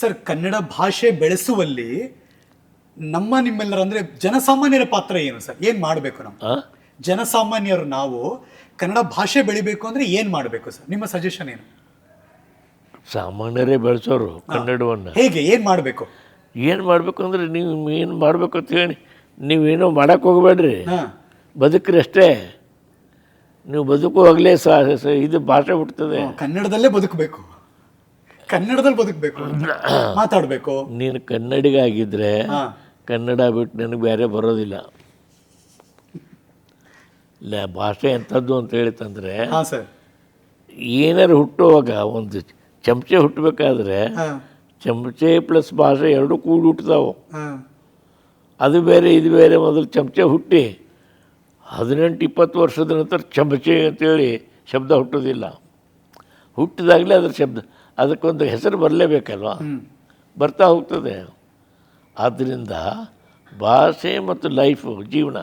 Sir Kannada ಭಾಷೆ ಬೆಳೆಸುವಲ್ಲಿ ನಮ್ಮ ನಿಮ್ಮೆಲ್ಲರ ಅಂದ್ರೆ ಜನಸಾಮಾನ್ಯರ ಪಾತ್ರ ಏನು ಸರ್? ಏನ್ ಮಾಡಬೇಕು ನಾವು? ಜನಸಾಮಾನ್ಯರು ನಾವು ಕನ್ನಡ ಭಾಷೆ ಬೆಳಿಬೇಕು ಅಂದ್ರೆ ಏನ್ ಮಾಡಬೇಕು ಸರ್? ನಿಮ್ಮ ಸಜೆಷನ್ ಏನು? ಸಾಮಾನ್ಯರೇ ಬೆಳೆಸೋರು ಕನ್ನಡವನ್ನು. ಹೇಗೆ ಏನು ಮಾಡಬೇಕು? ಏನು ಮಾಡಬೇಕು ಅಂದರೆ ನೀವು ಏನು ಮಾಡಬೇಕು ಅಂತ ಹೇಳಿ ನೀವೇನೋ ಮಾಡೋಕೆ ಹೋಗಬೇಡ್ರಿ. ಹಾ. ಬದುಕ್ರಿ ಅಷ್ಟೇ. ನೀವು ಬದುಕುವಾಗಲೇ ಸ- ಇದು ಭಾಷೆ ಹುಟ್ಟುತ್ತದೆ ಕನ್ನಡದಲ್ಲೇ ಬದುಕಬೇಕು. ಕನ್ನಡದಲ್ಲಿ ಬದುಕಬೇಕು ಮಾತಾಡಬೇಕು. ನೀನು ಕನ್ನಡಿಗ ಆಗಿದ್ದರೆ ಕನ್ನಡ ಬಿಟ್ಟು ನನಗೆ ಬೇರೆ ಬರೋದಿಲ್ಲ. ಇಲ್ಲ ಭಾಷೆ ಎಂಥದ್ದು ಅಂತ ಹೇಳಿತಂದರೆ ಏನಾರು ಹುಟ್ಟುವಾಗ ಒಂದು ಚಮಚೆ ಹುಟ್ಟಬೇಕಾದ್ರೆ ಚಮಚೆ ಪ್ಲಸ್ ಭಾಷೆ ಎರಡೂ ಕೂಡಿ ಹುಟ್ಟುತ್ತಾವೆ ಅದು ಬೇರೆ ಇದು ಬೇರೆ ಮೊದಲು ಚಮಚೆ ಹುಟ್ಟಿ ಹದಿನೆಂಟು ಇಪ್ಪತ್ತು ವರ್ಷದ ನಂತರ ಚಮಚೆ ಅಂತೇಳಿ ಶಬ್ದ ಹುಟ್ಟೋದಿಲ್ಲ. ಹುಟ್ಟಿದಾಗಲೇ ಅದರ ಶಬ್ದ. ಅದಕ್ಕೊಂದು ಹೆಸರು ಬರಲೇಬೇಕಲ್ವ? ಬರ್ತಾ ಹೋಗ್ತದೆ. ಆದ್ದರಿಂದ ಭಾಷೆ ಮತ್ತು ಲೈಫು ಜೀವನ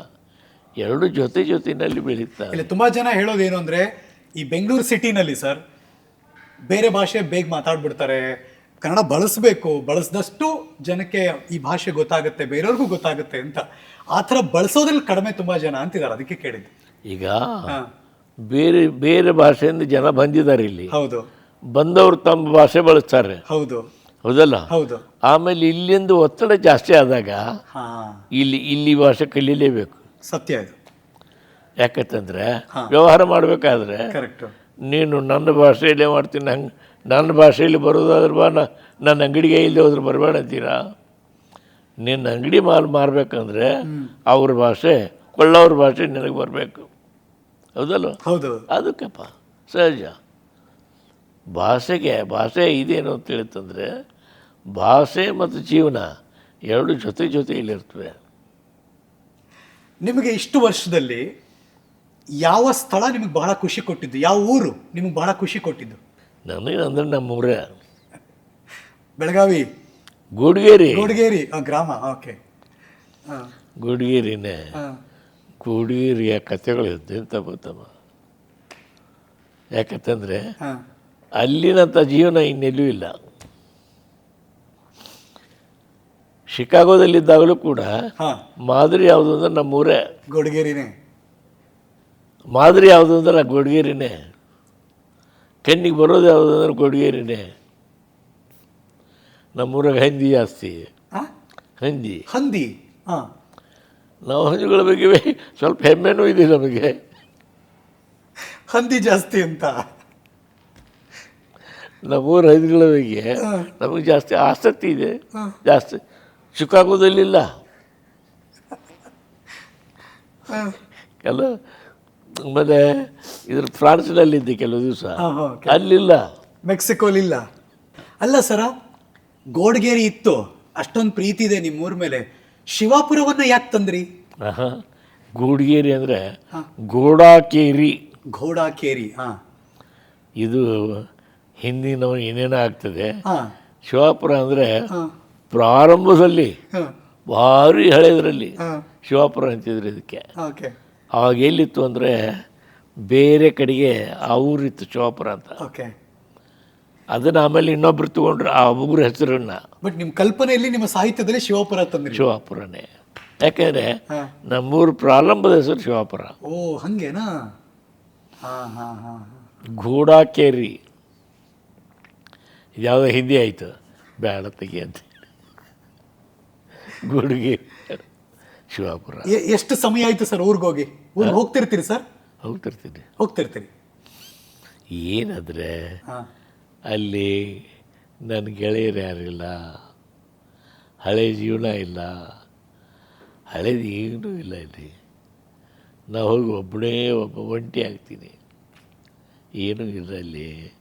ಎರಡು ಜೊತೆ ಜೊತೆಯಲ್ಲಿ ಬೆಳೀತಾರೆ ಇಲ್ಲಿ ತುಂಬಾ ಜನ ಹೇಳೋದೇನು ಅಂದರೆ ಈ ಬೆಂಗಳೂರು ಸಿಟಿನಲ್ಲಿ ಸರ್ ಬೇರೆ ಭಾಷೆ ಬೇಗ ಮಾತಾಡ್ಬಿಡ್ತಾರೆ. ಕನ್ನಡ ಬಳಸಬೇಕು ಬಳಸಿದಷ್ಟು ಜನಕ್ಕೆ ಈ ಭಾಷೆ ಗೊತ್ತಾಗುತ್ತೆ ಬೇರೆಯವ್ರಿಗೂ ಗೊತ್ತಾಗುತ್ತೆ ಅಂತ. ಆ ಥರ ಬಳಸೋದ್ರಲ್ಲಿ ಕಡಿಮೆ ತುಂಬ ಜನ ಅಂತಿದ್ದಾರೆ ಅದಕ್ಕೆ ಕೇಳಿದ್ದು. ಈಗ ಬೇರೆ ಬೇರೆ ಭಾಷೆಯಿಂದ ಜನ ಬಂದಿದ್ದಾರೆ ಇಲ್ಲಿ. ಹೌದು. ಬಂದವರು ತಮ್ಮ ಭಾಷೆ ಬಳಸ್ತಾರೆ. ಹೌದು. ಹೌದಲ್ಲ? ಹೌದು. ಆಮೇಲೆ ಇಲ್ಲಿಂದ ಒತ್ತಡ ಜಾಸ್ತಿ ಆದಾಗ ಇಲ್ಲಿ ಇಲ್ಲಿ ಭಾಷೆ ಕಲೀಲೇಬೇಕು ಸತ್ಯ ಇದು. ಯಾಕಂತಂದರೆ ವ್ಯವಹಾರ ಮಾಡಬೇಕಾದ್ರೆ ಕರೆಕ್ಟ್ ನೀನು ನನ್ನ ಭಾಷೆಯಲ್ಲೇ ಮಾಡ್ತೀನಿ ಹಂಗೆ ನನ್ನ ಭಾಷೆಯಲ್ಲಿ ಬರೋದಾದ್ರೆ ಬಾ ನನ್ನ ಅಂಗಡಿಗೆ ಇಲ್ಲದೆ ಹೋದ್ರೆ ಬರಬೇಡ ಅಂತೀರಾ? ನಿನ್ನ ಅಂಗಡಿ ಮಾಲ್ ಮಾರಬೇಕಂದ್ರೆ ಅವ್ರ ಭಾಷೆ ಕೊಳ್ಳೋರ ಭಾಷೆ ನಿನಗೆ ಬರಬೇಕು. ಹೌದಲ್ಲ ಹೌದು. ಅದಕ್ಕಪ್ಪ ಸಹಜ. ಭಾಷೆಗೆ ಭಾಷೆ ಇದೇನು ಅಂತ ಹೇಳಿತಂದರೆ ಭಾಷೆ ಮತ್ತು ಜೀವನ ಎರಡು ಜೊತೆ ಜೊತೆಯಲ್ಲಿರ್ತವೆ. ನಿಮಗೆ ಇಷ್ಟು ವರ್ಷದಲ್ಲಿ ಯಾವ ಸ್ಥಳ ನಿಮಗೆ ಭಾಳ ಖುಷಿ ಕೊಟ್ಟಿದ್ದು? ಯಾವ ಊರು ನಿಮಗೆ ಭಾಳ ಖುಷಿ ಕೊಟ್ಟಿದ್ದು? ನನಗೆ ಅಂದ್ರೆ ನಮ್ಮೂರೇ. ಬೆಳಗಾವಿ? ಗೂಡ್ಗೇರಿ. ಗೂಡ್ಗೇರಿ ಗ್ರಾಮ ಓಕೆ. ಗೂಡ್ಗೇರಿನೇ. ಗೂಡ್ಗೇರಿಯ ಕಥೆಗಳು ಎಂತ ಗೊತ್ತಮ್ಮ? ಯಾಕಂತಂದರೆ ಅಲ್ಲಿನಂಥ ಜೀವನ ಇನ್ನೆಲ್ಲೂ ಇಲ್ಲ. ಶಿಕಾಗೋದಲ್ಲಿದ್ದಾಗಲೂ ಕೂಡ ಹಾ. ಮಾದರಿ ಯಾವುದು ಅಂದ್ರೆ ನಮ್ಮೂರೇ. ಗೋಡಗೇರಿನೇ. ಮಾದರಿ ಯಾವುದು ಅಂದ್ರೆ ಗೊಡಗೇರಿನೇ. ಕಣ್ಣಿಗೆ ಬರೋದು ಯಾವುದು ಅಂದ್ರೆ ಗೊಡಗೇರಿನೇ. ನಮ್ಮೂರಾಗ ಹಂದಿ ಜಾಸ್ತಿ? ಹಂದಿ. ಹಂದಿ? ಹಾ. ನಾವು ಹಂದಿಗಳ ಬಗ್ಗೆ ಸ್ವಲ್ಪ ಹೆಮ್ಮೆನೂ ಇದೆ ನಮಗೆ. ಹಂದಿ ಜಾಸ್ತಿ ಅಂತ. ನಮ್ಮೂರ ಹಂದಿಗಳ ಬಗ್ಗೆ ನಮಗೆ ಜಾಸ್ತಿ ಆಸಕ್ತಿ ಇದೆ. ಜಾಸ್ತಿ. ಶಿಕಾಗೋದಲ್ಲಿಲ್ಲ. ಕೆಲವು ಆಮೇಲೆ ಇದ್ರ ಫ್ರಾನ್ಸ್ನಲ್ಲಿದ್ದೆ ಕೆಲವು ದಿವಸ. ಅಲ್ಲಿಲ್ಲ. ಮೆಕ್ಸಿಕೋಲಿಲ್ಲ. ಅಲ್ಲ ಸರ ಗೋಡಗೇರಿ ಇತ್ತು. ಅಷ್ಟೊಂದು ಪ್ರೀತಿ ಇದೆ ನಿಮ್ಮ ಊರ ಮೇಲೆ. ಶಿವಾಪುರವನ್ನು ಯಾಕೆ ತಂದ್ರಿ. ಗೂಡ್ಗೇರಿ ಅಂದರೆ ಗೋಡಾಕೇರಿ. ಘೋಡಾಕೇರಿ ಹಾ. ಇದು ಹಿಂದಿನವ ಏನೇನೋ ಆಗ್ತದೆ. ಶಿವಾಪುರ ಅಂದರೆ ಪ್ರಾರಂಭದಲ್ಲಿ ಭಾರಿ ಹಳೆಯದರಲ್ಲಿ ಶಿವಾಪುರ ಅಂತಿದ್ರು ಇದಕ್ಕೆ. ಓಕೆ. ಆವಾಗ ಎಲ್ಲಿತ್ತು ಅಂದರೆ ಬೇರೆ ಕಡೆಗೆ ಆ ಊರಿತ್ತು ಶಿವಾಪುರ ಅಂತ. ಓಕೆ. ಅದನ್ನು ಆಮೇಲೆ ಇನ್ನೊಬ್ರು ತಗೊಂಡ್ರು ಆ ಒಬ್ಬರ ಹೆಸರನ್ನ. ಬಟ್ ನಿಮ್ಮ ಕಲ್ಪನೆಯಲ್ಲಿ ನಿಮ್ಮ ಸಾಹಿತ್ಯದಲ್ಲಿ ಶಿವಾಪುರ ತಂದ್ರಿ ಶಿವಾಪುರನೇ. ಯಾಕೆಂದರೆ ನಮ್ಮೂರು ಪ್ರಾರಂಭದ ಹೆಸರು ಶಿವಾಪುರ. ಓ ಹಂಗೇನಾ? ಹಾ ಹಾ ಯಾವುದೋ ಹಿಂದಿ ಆಯಿತು. ಬೇಡ ತೆಗಿ ಅಂತ. ಗುಡುಗಿ. ಶಿವಾಪುರ. ಎಷ್ಟು ಸಮಯ ಆಯಿತು ಸರ್ ಊರಿಗೆ ಹೋಗಿ? ಊರಿಗೆ ಹೋಗ್ತಿರ್ತೀರಿ ಸರ್? ಹೋಗ್ತಿರ್ತೀನಿ. ಹೋಗ್ತಿರ್ತೀರಿ. ಏನಾದರೆ ಅಲ್ಲಿ ನನ್ನ ಗೆಳೆಯರು ಯಾರಿಲ್ಲ ಹಳೆ ಜೀವನ ಇಲ್ಲ ಹಳೇದು ಏನೂ ಇಲ್ಲ ಇಲ್ಲಿ. ನಾವು ಹೋಗಿ ಒಬ್ಬನೇ ಒಬ್ಬ ಒಂಟಿ ಆಗ್ತೀನಿ. ಏನೂ ಇಲ್ಲ ಅಲ್ಲಿ.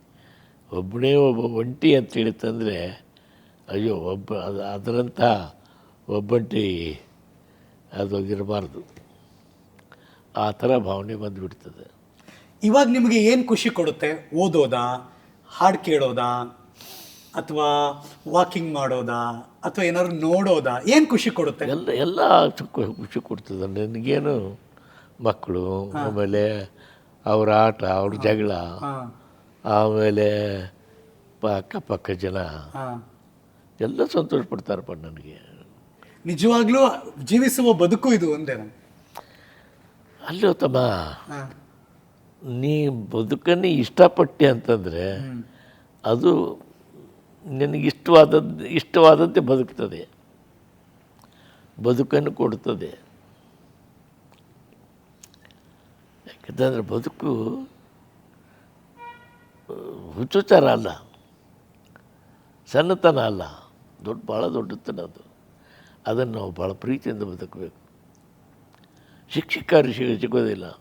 ಒಬ್ಬನೇ ಒಬ್ಬ ಒಂಟಿ ಅಂತ ಹೇಳಿತಂದರೆ ಅಯ್ಯೋ ಒಬ್ಬ ಅದು ಅದರಂಥ ಒಬ್ಬಂಟಿ ಅದು ಇರಬಾರ್ದು ಆ ಥರ ಭಾವನೆ ಬಂದುಬಿಡ್ತದೆ. ಇವಾಗ ನಿಮಗೆ ಏನು ಖುಷಿ ಕೊಡುತ್ತೆ? ಓದೋದಾ? ಹಾಡು ಕೇಳೋದಾ? ಅಥವಾ ವಾಕಿಂಗ್ ಮಾಡೋದಾ? ಅಥವಾ ಏನಾದ್ರು ನೋಡೋದಾ? ಏನು ಖುಷಿ ಕೊಡುತ್ತೆ? ಎಲ್ಲ ಎಲ್ಲ ಖುಷಿ ಕೊಡ್ತದೆ. ನನಗೇನು ಮಕ್ಕಳು ಆಮೇಲೆ ಅವ್ರ ಆಟ ಅವ್ರ ಜಗಳ ಆಮೇಲೆ ಪ ಅಕ್ಕಪಕ್ಕ ಜನ ಎಲ್ಲ ಸಂತೋಷ ಪಡ್ತಾರಪ್ಪ ನನಗೆ. ನಿಜವಾಗ್ಲೂ ಜೀವಿಸುವ ಬದುಕು ಇದು ಒಂದೇ ಅಲ್ಲೋ ತಮ್ಮ ನೀ ಬದುಕನ್ನು ಇಷ್ಟಪಟ್ಟೆ ಅಂತಂದರೆ ಅದು ನಿನಗೆ ಇಷ್ಟವಾದದ್ದು ಇಷ್ಟವಾದಂತೆ ಬದುಕ್ತದೆ. ಬದುಕನ್ನು ಕೊಡ್ತದೆ. ಯಾಕಂತಂದರೆ ಬದುಕು ಆ, ಹುಚ್ಚುಚಾರ ಅಲ್ಲ ಸಣ್ಣತನ ಅಲ್ಲ ದೊಡ್ಡ ಭಾಳ ದೊಡ್ಡತನ ಅದು. ಅದನ್ನು ನಾವು ಭಾಳ ಪ್ರೀತಿಯಿಂದ ಬದುಕಬೇಕು. ಶಿಕ್ಷಕರು ಸಿಗ ಸಿಗೋದಿಲ್ಲ.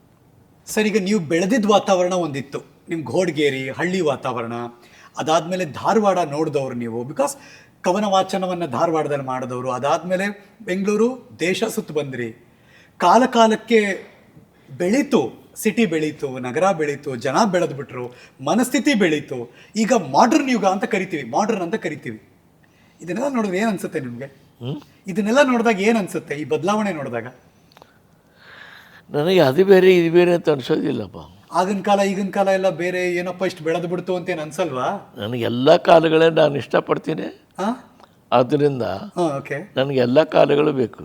ಸರ್ ಈಗ ನೀವು ಬೆಳೆದಿದ್ದ ವಾತಾವರಣ ಒಂದಿತ್ತು. ನಿಮ್ಮ ಘೋಡ್ಗೇರಿ ಹಳ್ಳಿ ವಾತಾವರಣ ಅದಾದಮೇಲೆ ಧಾರವಾಡ ನೋಡಿದವರು ನೀವು. ಬಿಕಾಸ್ ಕವನ ವಾಚನವನ್ನು ಧಾರವಾಡದಲ್ಲಿ ಮಾಡಿದವರು. ಅದಾದಮೇಲೆ ಬೆಂಗಳೂರು ದೇಶ ಸುತ್ತು ಬಂದ್ರಿ. ಕಾಲ ಕಾಲಕ್ಕೆ ಬೆಳೀತು. ಸಿಟಿ ಬೆಳೀತು ನಗರ ಬೆಳೀತು ಜನ ಬೆಳೆದ್ಬಿಟ್ರು ಮನಸ್ಥಿತಿ ಬೆಳೀತು. ಈಗ ಮಾಡ್ರನ್ ಯುಗ ಅಂತ ಕರಿತೀವಿ ಮಾಡ್ರನ್ ಅಂತ ಕರಿತೀವಿ. ಇದನ್ನೆಲ್ಲ ನೋಡಿದ್ರೆ ಏನು ಅನ್ಸುತ್ತೆ ನಿಮಗೆ? ಇದನ್ನೆಲ್ಲ ನೋಡಿದಾಗ ಏನು ಅನ್ಸುತ್ತೆ ಈ ಬದಲಾವಣೆ ನೋಡಿದಾಗ? ನನಗೆ ಅದು ಬೇರೆ ಇದು ಬೇರೆ ಅಂತ ಅನ್ಸೋದಿಲ್ಲಪ್ಪ. ಆಗಿನ ಕಾಲ ಈಗಿನ ಕಾಲ ಎಲ್ಲ ಬೇರೆ ಏನಪ್ಪ ಇಷ್ಟು ಬೆಳೆದು ಬಿಡ್ತು ಅಂತ ಏನು ಅನ್ಸಲ್ವಾ? ನನಗೆ ಎಲ್ಲ ಕಾಲಗಳೇ ನಾನು ಇಷ್ಟಪಡ್ತೀನಿ. ಆದ್ದರಿಂದ ನನಗೆ ಎಲ್ಲ ಕಾಲಗಳು ಬೇಕು.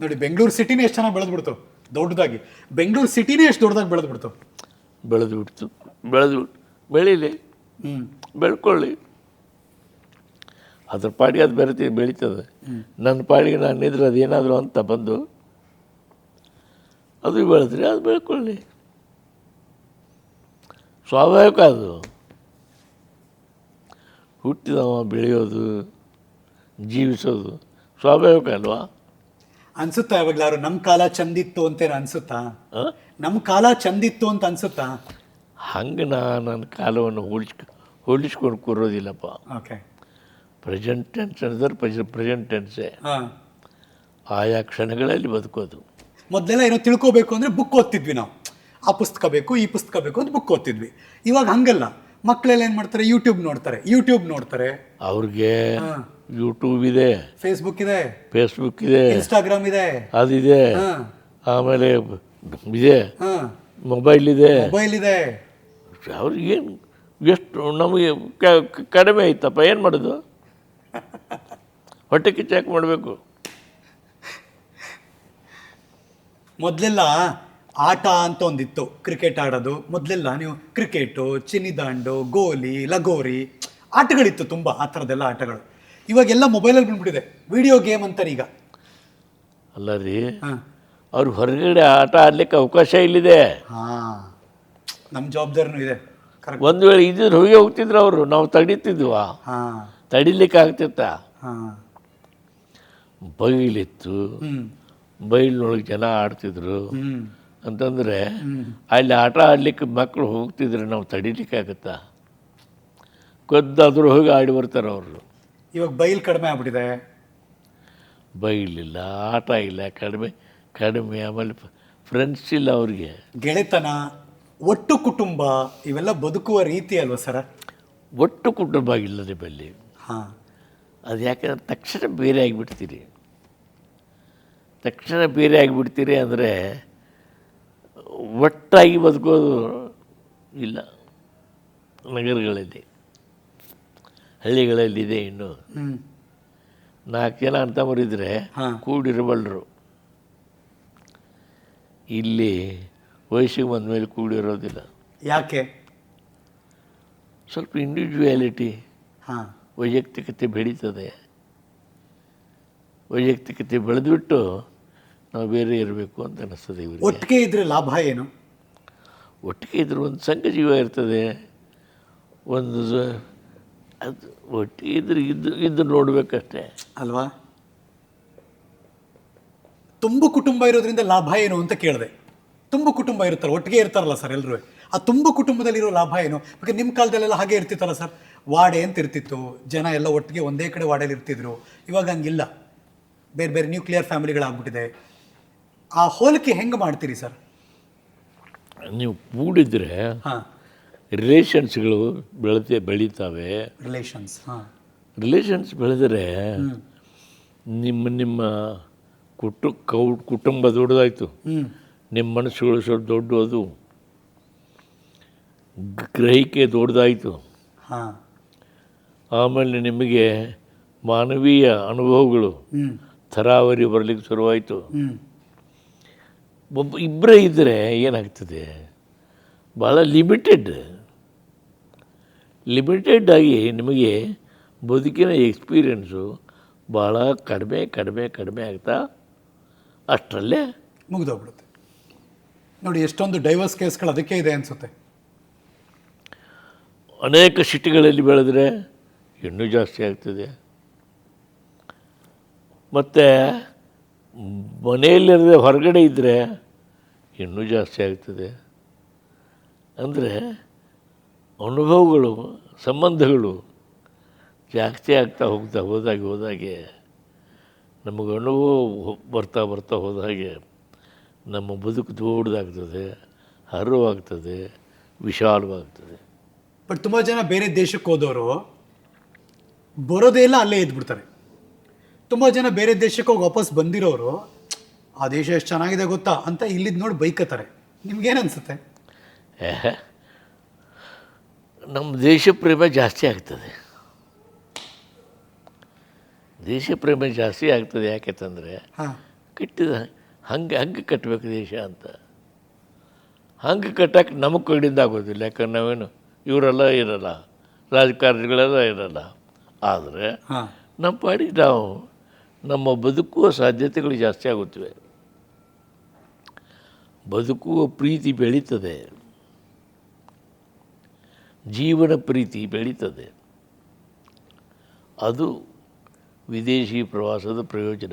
ನೋಡಿ ಬೆಂಗಳೂರು ಸಿಟಿನೇ ಎಷ್ಟು ಚೆನ್ನಾಗಿ ಬೆಳೆದು ಬಿಡ್ತು? ದೊಡ್ಡದಾಗಿ. ಬೆಂಗಳೂರು ಸಿಟಿನೇ ಎಷ್ಟು ದೊಡ್ಡದಾಗಿ ಬೆಳೆದು ಬಿಡ್ತು. ಬೆಳೆದು ಬಿಡ್ತು. ಬೆಳೆದು ಬಿಟ್ಟು ಬೆಳೀಲಿ. ಹ್ಞೂ ಬೆಳ್ಕೊಳ್ಳಿ. ಅದ್ರ ಪಾಡಿಗೆ ಅದು ಬೆರೆತಿ ಬೆಳೀತದೆ. ನನ್ನ ಪಾಡಿಗೆ ನಾನು ಇದ್ರೆ ಅದೇನಾದರೂ ಅಂತ ಬಂದು ಅದು ಬೆಳೆದ್ರೆ ಅದು ಬೆಳ್ಕೊಳ್ಳಿ. ಸ್ವಾಭಾವಿಕ ಅದು. ಹುಟ್ಟಿದವ ಬೆಳೆಯೋದು ಜೀವಿಸೋದು ಸ್ವಾಭಾವಿಕ ಅಲ್ವಾ? ಅನ್ಸುತ್ತಾ ಯಾವಾಗ್ಲಾರು ನಮ್ಮ ಕಾಲ ಚಂದಿತ್ತು ಅಂತೇನು ಅನ್ಸುತ್ತಾ? ನಮ್ ನಮ್ಮ ಕಾಲ ಚಂದಿತ್ತು ಅಂತ ಅನ್ಸುತ್ತಾ? ಹಂಗೆ ನಾ ನನ್ನ ಕಾಲವನ್ನು ಹೋಲಿಸ್ ಹೋಲಿಸ್ಕೊಂಡು ಕೂರೋದಿಲ್ಲಪ್ಪ. ಓಕೆ. ಪ್ರೆಸೆಂಟ್ ಟೆನ್ಸ್ ಅಂದರೆ ಪ್ರೆಸ ಪ್ರೆಸೆಂಟ್ ಟೆನ್ಸೇ ಹಾಂ. ಆಯಾ ಕ್ಷಣಗಳಲ್ಲಿ ಬದುಕೋದು. ಮೊದಲೆಲ್ಲ ಏನೋ ತಿಳ್ಕೊಬೇಕು ಅಂದರೆ ಬುಕ್ ಓದ್ತಿದ್ವಿ ನಾವು. ಆ ಪುಸ್ತಕ ಬೇಕು ಈ ಪುಸ್ತಕ ಬೇಕು ಅಂತ ಬುಕ್ ಓದ್ತಿದ್ವಿ. ಇವಾಗ ಹಂಗಲ್ಲ. ಮಕ್ಕಳೆಲ್ಲ ಏನು ಮಾಡ್ತಾರೆ? ಯೂಟ್ಯೂಬ್ ನೋಡ್ತಾರೆ. ಯೂಟ್ಯೂಬ್ ನೋಡ್ತಾರೆ. ಅವ್ರಿಗೆ ಹಾಂ. ಯೂಟ್ಯೂಬ್ ಇದೆ. ಫೇಸ್ಬುಕ್ ಇದೆ. ಫೇಸ್ಬುಕ್ ಇದೆ. ಇನ್ಸ್ಟಾಗ್ರಾಮ್ ಇದೆ. ಅದಿದೆ. ಆಮೇಲೆ ಇದೆ. ಹಾಂ. ಮೊಬೈಲ್ ಇದೆ. ಮೊಬೈಲ್ ಇದೆ. ಅವ್ರಿಗೆ ಏನು ಎಷ್ಟು ನಮಗೆ ಕಡಿಮೆ ಐತಪ್ಪ ಏನು ಮಾಡೋದು? ಹೊಟ್ಟೆ ಕಿಚ್ಚಾಕ್ ಮಾಡಬೇಕು. ಮೊದಲೆಲ್ಲ ಆಟ ಅಂತ ಒಂದಿತ್ತು. ಕ್ರಿಕೆಟ್ ಆಡೋದು. ಮೊದಲೆಲ್ಲ ನೀವು ಕ್ರಿಕೆಟು ಚಿನ್ನಿದಾಂಡು ಗೋಲಿ ಲಗೋರಿ ಆಟಗಳಿತ್ತು ತುಂಬ ಆ ಥರದ್ದೆಲ್ಲ ಆಟಗಳು. ಇವಾಗೆಲ್ಲ ಮೊಬೈಲಲ್ಲಿ ಬಂದ್ಬಿಟ್ಟಿದೆ. ವಿಡಿಯೋ ಗೇಮ್ ಅಂತಾರೆ ಈಗ. ಅಲ್ಲ ರೀ ಹಾಂ. ಅವ್ರು ಹೊರಗಡೆ ಆಟ ಆಡ್ಲಿಕ್ಕೆ ಅವಕಾಶ ಇಲ್ಲಿದೆ. ಹಾಂ. ನಮ್ಮ ಜವಾಬ್ದಾರಿನೂ ಇದೆ. ಕರೆಕ್ಟ್ ಒಂದು ವೇಳೆ ಇದ್ರೆ ಹೋಗಿ ಹೋಗ್ತಿದ್ರು ಅವರು. ನಾವು ತಡೀತಿದ್ವಾ. ಹಾಂ. ತಡಿಲಿಕ್ಕೆ ಆಗ್ತಿತ್ತ. ಹಾಂ. ಬೈಲಿತ್ತು. ಬೈಲ್ನೊಳಗೆ ಬೈಲಿನೊಳಗೆ ಜನ ಆಡ್ತಿದ್ರು. ಹ್ಞೂ ಅಂತಂದರೆ ಅಲ್ಲಿ ಆಟ ಆಡ್ಲಿಕ್ಕೆ ಮಕ್ಕಳು ಹೋಗ್ತಿದ್ರೆ ನಾವು ತಡಿಲಿಕ್ಕೆ ಆಗುತ್ತಾ? ಕದ್ದಾದ್ರೂ ಹೋಗಿ ಆಡಿ ಬರ್ತಾರೆ ಅವರು. ಇವಾಗ ಬೈಲ್ ಕಡಿಮೆ ಆಗ್ಬಿಟ್ಟಿದೆ. ಬೈಲಿಲ್ಲ ಆಟ ಇಲ್ಲ ಕಡಿಮೆ ಕಡಿಮೆ ಆಮೇಲೆ ಫ್ರೆಂಡ್ಸ್ ಇಲ್ಲ ಅವ್ರಿಗೆ. ಗೆಳೆತನ ಒಟ್ಟು ಕುಟುಂಬ ಇವೆಲ್ಲ ಬದುಕುವ ರೀತಿ ಅಲ್ವಾ ಸರ? ಒಟ್ಟು ಕುಟುಂಬ ಇಲ್ಲ ನಿಮ್ಮಲ್ಲಿ ಹಾಂ. ಅದು ಯಾಕಂದ್ರೆ ತಕ್ಷಣ ಬೇರೆ ಆಗಿಬಿಡ್ತೀರಿ. ತಕ್ಷಣ ಬೇರೆ ಆಗಿಬಿಡ್ತೀರಿ ಅಂದರೆ ಒಟ್ಟಾಗಿ ಬದುಕೋದು ಇಲ್ಲ ನಗರಗಳಲ್ಲಿ. ಹಳ್ಳಿಗಳಲ್ಲಿ ಇದೆ ಇನ್ನು ನಾಲ್ಕು ಜನ ಅಂತ ಮರಿದ್ರೆ ಕೂಡಿರಬಲ್ಲರು ಇಲ್ಲಿ ವಯಸ್ಸಿಗೆ ಬಂದ ಮೇಲೆ ಕೂಡಿರೋದಿಲ್ಲ. ಯಾಕೆ? ಸ್ವಲ್ಪ ಇಂಡಿವಿಜುವಾಲಿಟಿ ಹಾಂ. ವೈಯಕ್ತಿಕತೆ ಬೆಳೀತದೆ. ವೈಯಕ್ತಿಕತೆ ಬೆಳೆದ್ಬಿಟ್ಟು ನಾವು ಬೇರೆ ಇರಬೇಕು ಅಂತ ಅನ್ನಿಸ್ತದೆ ಇವರು ಒಟ್ಟಿಗೆ ಇದ್ರೆ ಲಾಭ ಏನು? ಒಟ್ಟಿಗೆ ಇದ್ರೆ ಒಂದು ಸಂಘ ಜೀವ ಇರ್ತದೆ. ಒಂದು ಅದು ಒಟ್ಟು ಇದ್ರೆ ಇದ್ದು ಇದ್ದು ನೋಡಬೇಕಷ್ಟೇ. ಅಲ್ವಾ? ತುಂಬು ಕುಟುಂಬ ಇರೋದ್ರಿಂದ ಲಾಭ ಏನು ಅಂತ ಕೇಳಿದೆ. ತುಂಬು ಕುಟುಂಬ ಇರುತ್ತಲ್ಲ ಒಟ್ಟಿಗೆ ಇರ್ತಾರಲ್ಲ ಸರ್ ಎಲ್ಲರೂ ಆ ತುಂಬು ಕುಟುಂಬದಲ್ಲಿರೋ ಲಾಭ ಏನು? ಯಾಕೆ ನಿಮ್ಮ ಕಾಲದಲ್ಲೆಲ್ಲ ಹಾಗೆ ಇರ್ತಿತ್ತಲ್ಲ ಸರ್. ವಾಡೆ ಅಂತ ಇರ್ತಿತ್ತು. ಜನ ಎಲ್ಲ ಒಟ್ಟಿಗೆ ಒಂದೇ ಕಡೆ ವಾಡೆಯಲ್ಲಿ ಇರ್ತಿದ್ರು. ಇವಾಗ ಹಂಗಿಲ್ಲ. ಬೇರೆ ಬೇರೆ ನ್ಯೂಕ್ಲಿಯರ್ ಫ್ಯಾಮಿಲಿಗಳಾಗ್ಬಿಟ್ಟಿದೆ. ಆ ಹೋಲಿಕೆ ಹೆಂಗೆ ಮಾಡ್ತೀರಿ ಸರ್? ನೀವು ಕೂಡಿದ್ರೆ ಹಾಂ. ರಿಲೇಷನ್ಸ್ಗಳು ಬೆಳತೆ ಬೆಳೀತಾವೆ. ರಿಲೇಷನ್ಸ್ ಹಾಂ. ರಿಲೇಷನ್ಸ್ ಬೆಳೆದರೆ ನಿಮ್ಮ ನಿಮ್ಮ ಕುಟು ಕೌ ಕುಟುಂಬ ದೊಡ್ಡದಾಯಿತು. ನಿಮ್ಮ ಮನಸ್ಸುಗಳು ಸ್ವಲ್ಪ ದೊಡ್ಡದು. ಗ್ರಹಿಕೆ ದೊಡ್ಡದಾಯಿತು. ಆಮೇಲೆ ನಿಮಗೆ ಮಾನವೀಯ ಅನುಭವಗಳು. ಥರಾವರಿ ಬರಲಿಕ್ಕೆ ಶುರುವಾಯಿತು. ಒಬ್ಬ ಇಬ್ಬರೇ ಇದ್ದರೆ ಏನಾಗ್ತದೆ? ಭಾಳ ಲಿಮಿಟೆಡ್ ಲಿಮಿಟೆಡ್ ಆಗಿ ನಿಮಗೆ ಬದುಕಿನ ಎಕ್ಸ್ಪೀರಿಯೆನ್ಸು ಭಾಳ ಕಡಿಮೆ ಕಡಿಮೆ ಕಡಿಮೆ ಆಗ್ತಾ ಅಷ್ಟರಲ್ಲೇ ಮುಗಿದೋಗ್ಬಿಡುತ್ತೆ. ನೋಡಿ ಎಷ್ಟೊಂದು ಡೈವರ್ಸ್ ಕೇಸ್ಗಳು ಅದಕ್ಕೆ ಇದೆ ಅನಿಸುತ್ತೆ. ಅನೇಕ ಸಿಟಿಗಳಲ್ಲಿ ಬೆಳೆದ್ರೆ ಇನ್ನೂ ಜಾಸ್ತಿ ಆಗ್ತದೆ. ಮತ್ತು ಮನೆಯಲ್ಲಿರದೆ ಹೊರಗಡೆ ಇದ್ದರೆ ಇನ್ನೂ ಜಾಸ್ತಿ ಆಗ್ತದೆ. ಅಂದರೆ ಅನುಭವಗಳು ಸಂಬಂಧಗಳು ಜಾಸ್ತಿ ಆಗ್ತಾ ಹೋಗ್ತಾ ಹೋದಾಗೆ ಹೋದಾಗೆ ನಮಗೆ ಅನುಭವ ಬರ್ತಾ ಬರ್ತಾ ಹೋದಾಗೆ ನಮ್ಮ ಬದುಕು ದೊಡ್ಡದಾಗ್ತದೆ ಹರವಾಗ್ತದೆ ವಿಶಾಲವಾಗ್ತದೆ. ಬಟ್ ತುಂಬ ಜನ ಬೇರೆ ದೇಶಕ್ಕೆ ಹೋದವರು ಬರೋದೇ ಇಲ್ಲ ಅಲ್ಲೇ ಇದ್ಬಿಡ್ತಾರೆ. ತುಂಬ ಜನ ಬೇರೆ ದೇಶಕ್ಕೆ ಹೋಗಿ ವಾಪಸ್ ಬಂದಿರೋರು ಆ ದೇಶ ಎಷ್ಟು ಚೆನ್ನಾಗಿದೆ ಗೊತ್ತಾ ಅಂತ ಇಲ್ಲಿದ್ದು ನೋಡಿ ಬೈಕತ್ತಾರೆ. ನಿಮ್ಗೇನು ಅನ್ಸುತ್ತೆ? ಏ, ನಮ್ಮ ದೇಶ ಪ್ರೇಮ ಜಾಸ್ತಿ ಆಗ್ತದೆ. ದೇಶ ಪ್ರೇಮ ಜಾಸ್ತಿ ಆಗ್ತದೆ ಯಾಕೆಂತಂದರೆ ಕಟ್ಟಿದ ಹಂಗೆ ಹಂಗೆ ಕಟ್ಟಬೇಕು ದೇಶ ಅಂತ. ಹಂಗೆ ಕಟ್ಟಕ್ಕೆ ನಮಗೆ ಕಡಿಂದ ಆಗೋದಿಲ್ಲ ಯಾಕಂದ್ರೆ ನಾವೇನು ಇವರೆಲ್ಲ ಇರಲ್ಲ ರಾಜಕಾರಣಿಗಳೆಲ್ಲ ಇರಲ್ಲ. ಆದರೆ ನಮ್ಮ ಪಾಡಿಗೆ ನಾವು ನಮ್ಮ ಬದುಕುವ ಸಾಧ್ಯತೆಗಳು ಜಾಸ್ತಿ ಆಗುತ್ತವೆ. ಬದುಕುವ ಪ್ರೀತಿ ಬೆಳೀತದೆ. ಜೀವನ ಪ್ರೀತಿ ಬೆಳೀತದೆ. ಅದು ವಿದೇಶಿ ಪ್ರವಾಸದ ಪ್ರಯೋಜನ.